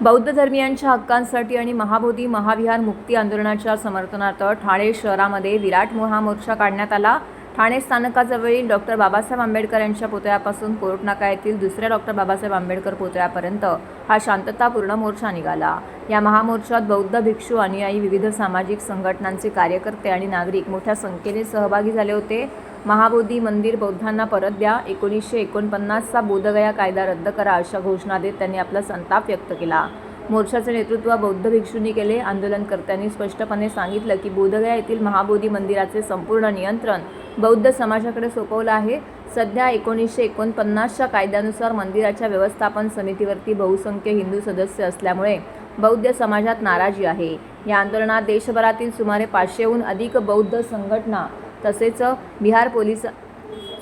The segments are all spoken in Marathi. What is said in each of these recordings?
बौद्ध धर्मियांच्या हक्कांसाठी आणि महाबोधी महाविहार मुक्ती आंदोलनाच्या समर्थनार्थ ठाणे शहरामध्ये विराट महामोर्चा काढण्यात आला. ठाणे स्थानकाजवळील डॉक्टर बाबासाहेब आंबेडकर यांच्या पुतळ्यापासून कोर्ट नाका येथील दुसऱ्या डॉक्टर बाबासाहेब आंबेडकर पुतळ्यापर्यंत हा शांततापूर्ण मोर्चा निघाला. या महामोर्चात बौद्ध भिक्षू अनुयायी विविध सामाजिक संघटनांचे कार्यकर्ते आणि नागरिक मोठ्या संख्येने सहभागी झाले होते. महाबोधी मंदिर बौद्धांना परत द्या एकोणीसशे एकोणपन्नासचा बोधगया कायदा रद्द करा अशा घोषणा देत त्यांनी आपला संताप व्यक्त केला. मोर्चाचे नेतृत्व बौद्ध भिक्षूंनी केले. आंदोलनकर्त्यांनी स्पष्टपणे सांगितलं की बोधगया येथील महाबोधी मंदिराचे संपूर्ण नियंत्रण बौद्ध समाजाकडे सोपवलं आहे. सध्या एकोणीसशे एकोणपन्नासच्या कायद्यानुसार मंदिराच्या व्यवस्थापन समितीवरती बहुसंख्य हिंदू सदस्य असल्यामुळे बौद्ध समाजात नाराजी आहे. या आंदोलनात देशभरातील सुमारे पाचशेहून अधिक बौद्ध संघटना तसेच बिहार पोलीस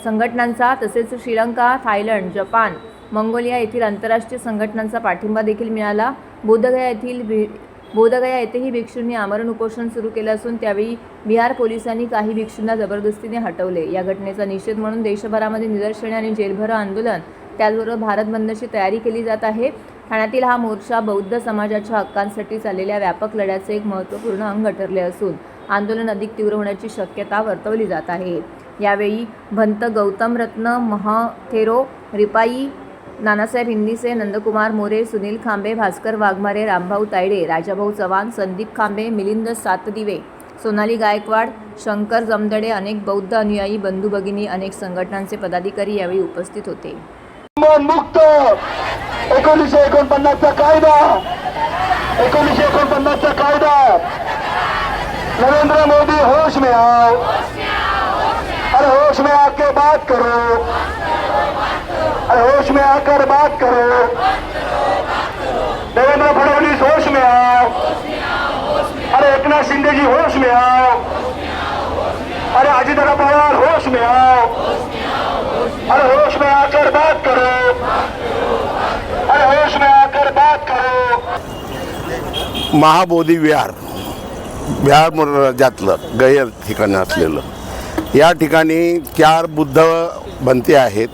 संघटनांचा तसेच श्रीलंका थायलंड जपान मंगोलिया येथील आंतरराष्ट्रीय संघटनांचा पाठिंबा देखील मिळाला. बोधगया येथील भि बोधगया येथेही भिक्षूंनी आमरण उपोषण सुरू केलं असून त्यावेळी बिहार पोलिसांनी काही भिक्षूंना जबरदस्तीने हटवले. या घटनेचा निषेध म्हणून देशभरामध्ये निदर्शने आणि जेलभर आंदोलन त्याचबरोबर भारत बंदची तयारी केली जात आहे. ठाण्यातील हा मोर्चा बौद्ध समाजाच्या हक्कांसाठी चाललेल्या व्यापक लढ्याचे एक महत्त्वपूर्ण अंग ठरले असून आंदोलन अधिक तीव्र होण्याची शक्यता वर्तवली जात आहे. यावेळी भंत गौतम रत्न महथेरो रिपाई नानासाहेब हिंदीसे नंदकुमार मोरे सुनील खांबे भास्कर वाघमारे रामभाऊ तायडे राजाभाऊ चव्हाण संदीप खांबे मिलिंद सातदिवे सोनाली गायकवाड शंकर जमदडे अनेक बौद्ध अनुयायी बंधू भगिनी अनेक संघटनांचे पदाधिकारी यावेळी उपस्थित होते. मुक्त! एकोणीसशे एकोणपन्नासचा कायदा! एकोणीसशे एकोणपन्नासचा कायदा! नरेंद्र मोदी होश में आओ! अरे होश में आके बात करो! होश में आकर बात करो। देवेंद्र फडणवीस होश में आओ। अरे एकनाथ शिंदे जी होश में आओ। अरे अजितदादा पवार होश में आओ। अरे होश में आकर बात करो। अरे होश में आकर बात करो। महाबोधी विहार. बिहार राज्यातलं गैर ठिकाणी असलेलं. या ठिकाणी चार बुद्ध बनते आहेत.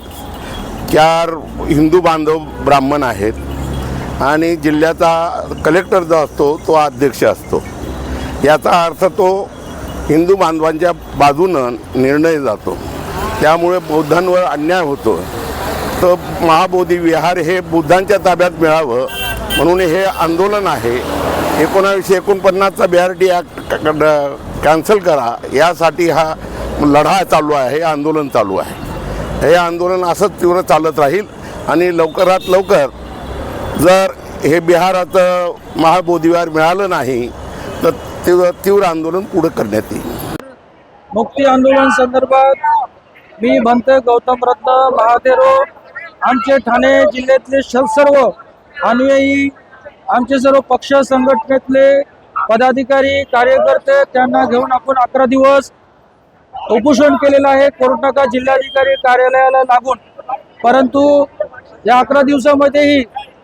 चार हिंदू बांधव ब्राह्मण आहेत आणि जिल्ह्याचा कलेक्टर जो असतो तो अध्यक्ष असतो. याचा अर्थ तो हिंदू बांधवांच्या बाजूनं निर्णय जातो. त्यामुळे बौद्धांवर अन्याय होतो. तर महाबोधी विहार हे बुद्धांच्या ताब्यात मिळावं म्हणून हे आंदोलन आहे. एकोणावीसशे एकोणपन्नासचा B R T act cancel करा. यासाठी हा लढा चालू आहे हे आंदोलन चालू आहे. हे आंदोलन असंच तीव्र चालत राहील आणि लवकरात लवकर जर हे बिहाराचं महाबोधिवार मिळालं नाही तर तीव्र तीव्र आंदोलन पुढं करण्यात येईल. मुक्ती आंदोलन संदर्भात मी म्हणतोय गौतम रत्न महादेरो आमचे ठाणे जिल्ह्यातले श- सर्व अनुयायी आमचे सर्व पक्ष संघटनेतले पदाधिकारी कार्यकर्ते त्यांना घेऊन आपण अकरा दिवस उपोषण केलेलं आहे. कोर्टनाका जिल्हाधिकारी कार्यालयाला लागून. परंतु या अकरा दिवसामध्येही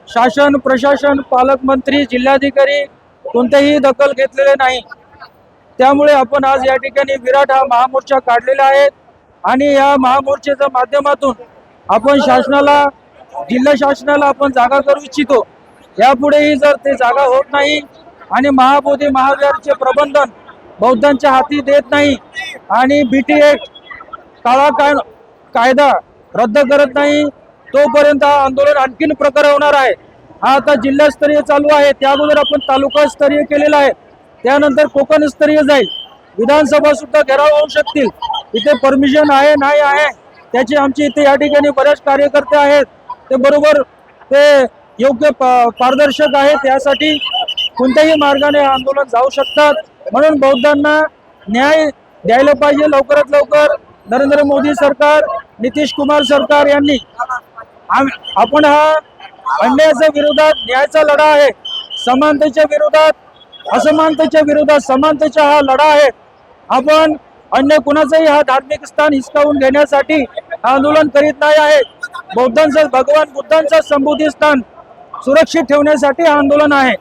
शासन प्रशासन पालकमंत्री जिल्हाधिकारी कोणतेही दखल घेतलेले नाही. त्यामुळे आपण आज या ठिकाणी विराट हा महामोर्चा काढलेला आहे आणि या महामोर्चाच्या माध्यमातून आपण शासनाला जिल्हा शासनाला आपण जागा करू इच्छितो. यापुढेही जर ते जागा होत नाही आणि महाबोधी महाविहारचे प्रबंधन बौद्धांच्या हाती देत नाही आणि बी टी एट काळा कायदा रद्द करत नाही तोपर्यंत हा आंदोलन आणखीन प्रकार होणार आहे. हा आता जिल्हास्तरीय चालू आहे. त्या अगोदर आपण तालुका स्तरीय केलेला आहे. त्यानंतर कोकण स्तरीय जाईल. विधानसभा सुद्धा घेराव होऊ शकतील. इथे परमिशन आहे नाही आहे त्याची आमची इथे या ठिकाणी बरेच कार्यकर्ते आहेत. ते बरोबर ते योग्य प- पारदर्शक आहेत. यासाठी कोणत्याही मार्गाने आंदोलन जाऊ शकतात. म्हणून बौद्धांना न्याय द्यायला पाहिजे लवकरात लवकर. नरेंद्र मोदी सरकार नितीश कुमार सरकार यांनी. आपण हा अन्यायाच्या विरोधात न्यायाचा लढा आहे. समानतेच्या विरोधात असमानतेच्या विरोधात समानतेचा हा लढा आहे. आपण अन्य कुणाचंही हा धार्मिक स्थान हिसकावून घेण्यासाठी आंदोलन करीत नाही आहे. बौद्धांचं भगवान बुद्धांचं संबोधी स्थान सुरक्षित ठेवण्यासाठी हा आंदोलन आहे.